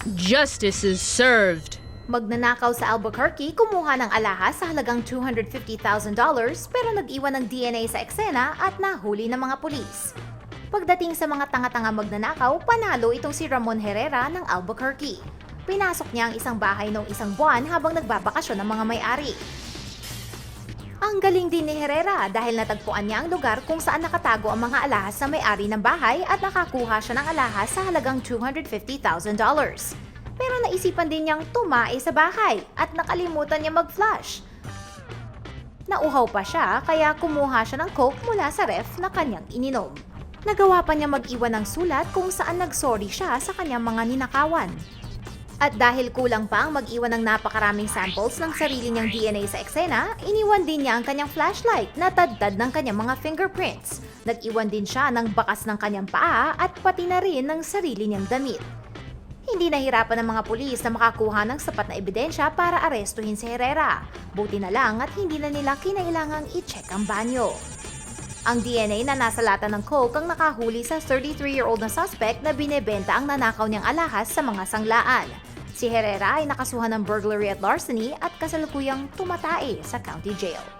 Justice is served. Magnanakaw sa Albuquerque, kumuha ng alahas sa halagang $250,000 pero nag-iwan ng DNA sa eksena at nahuli ng mga pulis. Pagdating sa mga tanga-tanga magnanakaw, panalo itong si Ramon Herrera ng Albuquerque. Pinasok niya ang isang bahay noong isang buwan habang nagbabakasyon ng mga may-ari. Ang galing din ni Herrera dahil natagpuan niya ang lugar kung saan nakatago ang mga alahas sa may-ari ng bahay at nakakuha siya ng alahas sa halagang $250,000. Pero naisipan din niyang tumae sa bahay at nakalimutan niya mag-flush. Nauhaw pa siya kaya kumuha siya ng coke mula sa ref na kanyang ininom. Nagawa pa niya mag-iwan ng sulat kung saan nagsorry siya sa kanyang mga ninakawan. At dahil kulang pa ang mag-iwan ng napakaraming samples ng sarili niyang DNA sa eksena, iniwan din niya ang kanyang flashlight na tadtad ng kanyang mga fingerprints. Nag-iwan din siya ng bakas ng kanyang paa at pati na rin ng sarili niyang damit. Hindi nahirapan ng mga pulis na makakuha ng sapat na ebidensya para arestuhin si Herrera. Buti na lang at hindi na nila kinailangang i-check ang banyo. Ang DNA na nasa lata ng coke ang nakahuli sa 33-year-old na suspect na binebenta ang nanakaw niyang alahas sa mga sanglaan. Si Herrera ay nakasuhan ng burglary at larceny at kasalukuyang tumatae sa county jail.